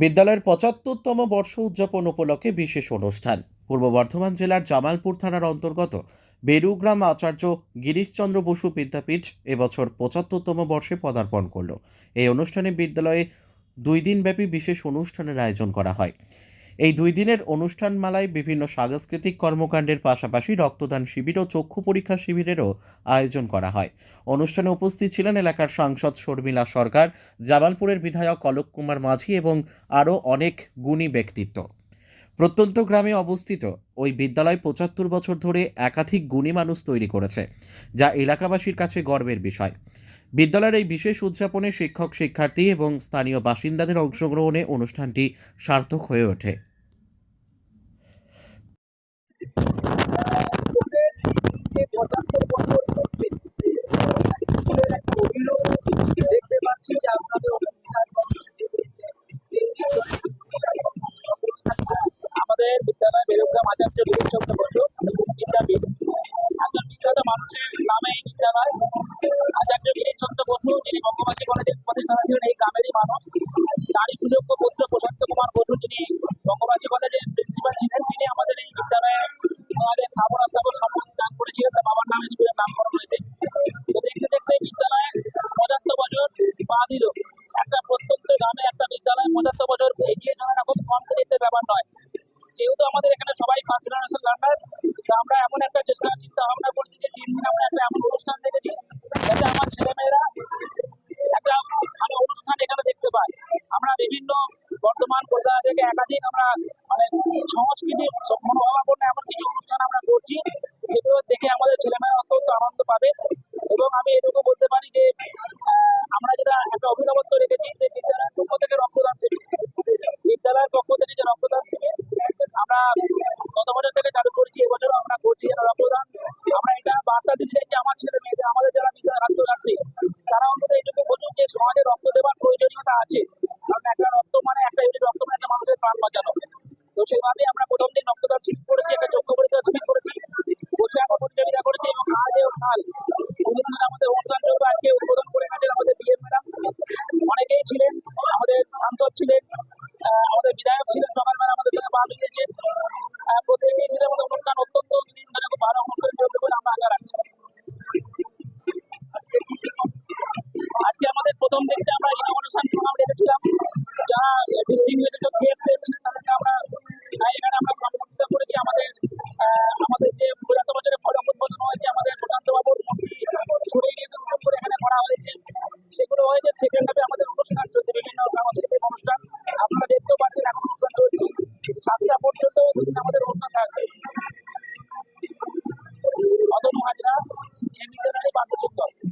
বিদ্যালয়ের পঁচাত্তরতম বর্ষ উদযাপন উপলক্ষে বিশেষ অনুষ্ঠান। পূর্ব বর্ধমান জেলার জামালপুর থানার অন্তর্গত বেরুগ্রাম আচার্য গিরিশচন্দ্র বসু বিদ্যাপীঠ এবছর পঁচাত্তরতম বর্ষে পদার্পণ করল। এই অনুষ্ঠানে বিদ্যালয়ে দুই দিনব্যাপী বিশেষ অনুষ্ঠানের আয়োজন করা হয়। এই দুই দিনের অনুষ্ঠানমালায় বিভিন্ন সাংস্কৃতিক কর্মকাণ্ডের পাশাপাশি রক্তদান শিবির ও চক্ষু পরীক্ষা শিবিরেরও আয়োজন করা হয়। অনুষ্ঠানে উপস্থিত ছিলেন এলাকার সাংসদ শর্মিলা সরকার, জামালপুরের বিধায়ক অলোক কুমার মাঝি এবং আরও অনেক গুণী ব্যক্তিত্ব। প্রত্যন্ত গ্রামে অবস্থিত ওই বিদ্যালয় পঁচাত্তর বছর ধরে একাধিক গুণী মানুষ তৈরি করেছে, যা এলাকাবাসীর কাছে গর্বের বিষয়। বিদ্যালয়ের এই বিশেষ উদযাপনে শিক্ষক, শিক্ষার্থী এবং স্থানীয় বাসিন্দাদের অংশগ্রহণে অনুষ্ঠানটি সার্থক হয়ে ওঠে। পঁচাত্তর দেখতে পাচ্ছি আমাদের বিদ্যালয় বেরুগ্রাম আচার্য বিবেকচন্দ্র বসু বিদ্যাপীঠ একজন বিখ্যাত মানুষের নামে বিদ্যালয় আচার্য গিরিশচন্দ্র বসু যিনি বঙ্গবাসী কলেজের প্রতিষ্ঠাতা ছিলেন এই গ্রামেরই মানুষ নারী সুযোগ্য পুত্র প্রশান্ত কুমার বসু যিনি বঙ্গবাসী কলেজের প্রিন্সিপাল ছিলেন তিনি আমাদের তো আমরা এমন একটা চেষ্টা চিন্তা ভাবনা করছি যে তিন দিন আমরা একটা এমন অনুষ্ঠান দেখেছি, যাতে আমার ছেলেমেয়েরা একটা ভালো অনুষ্ঠান এখানে দেখতে পায়। আমরা বিভিন্ন বর্তমান কলকাতা থেকে একাধিক আমরা মানে সংস্কৃতির মনোভাবাপন্ন এমন কিছু অনুষ্ঠান আমরা করছি, যেগুলো দেখে আমাদের ছেলেমেয়েরা অত্যন্ত করছি যেন রক্তদান আমরা এটা বার্তা দিতে চাইছি আমার ছেলে মেয়েদের আমাদের যারা বিদ্যালয় ছাত্রছাত্রী তারা অন্তত এইটুকু বুঝুক যে সমাজে রক্ত দেওয়ার প্রয়োজনীয়তা আছে। কারণ একটা রক্ত মানে একটা ইউনিট রক্ত মানে একটা মানুষের প্রাণ বাঁচানো। তো সেভাবে আমরা প্রথম দিন রক্তদান শিবির করেছি একটা চক্ষু পরীক্ষা শিবির করেছি। বসে আঁকা প্রতিযোগিতা করেছি এবং আজ এবং কাল দুদিন আমাদের অনুষ্ঠান চলবে। আজকে উদ্বোধন করে গেছেন আমাদের বিএম ম্যাডাম। অনেকেই ছিলেন আমাদের সাংসদ ছিলেন আমাদের বিধায়ক ছিলেন সকালবেলা আমাদের সঙ্গে পা মিলিয়েছে আহ, প্রত্যেকেই ছিলেন আমাদের অনুষ্ঠান প্রথম দিকটা আমরা ইনোভেশন প্রোগ্রাম রেখেছিলাম যারা ডিস্টিংগুইশ সব গেস্ট এসেছিলেন তাদেরকে আমরা এখানে আমরা সম্মানিত করেছি। আমাদের আমাদের যে পঁচাত্তর বছরের ফলক উদ্বোধন হয়েছে, আমাদের প্রশান্ত বাবুর মূর্তি ছড়িয়ে নিয়েছে করে এখানে করা হয়েছে। সেগুলো হয়েছে সেকেন্ড হাফে আমাদের অনুষ্ঠান চলছে, বিভিন্ন সাংস্কৃতিক অনুষ্ঠান। আপনারা দেখতেও পাচ্ছেন, এখন অনুষ্ঠান চলছে। সাতটা পর্যন্ত আমাদের অনুষ্ঠান থাকবে।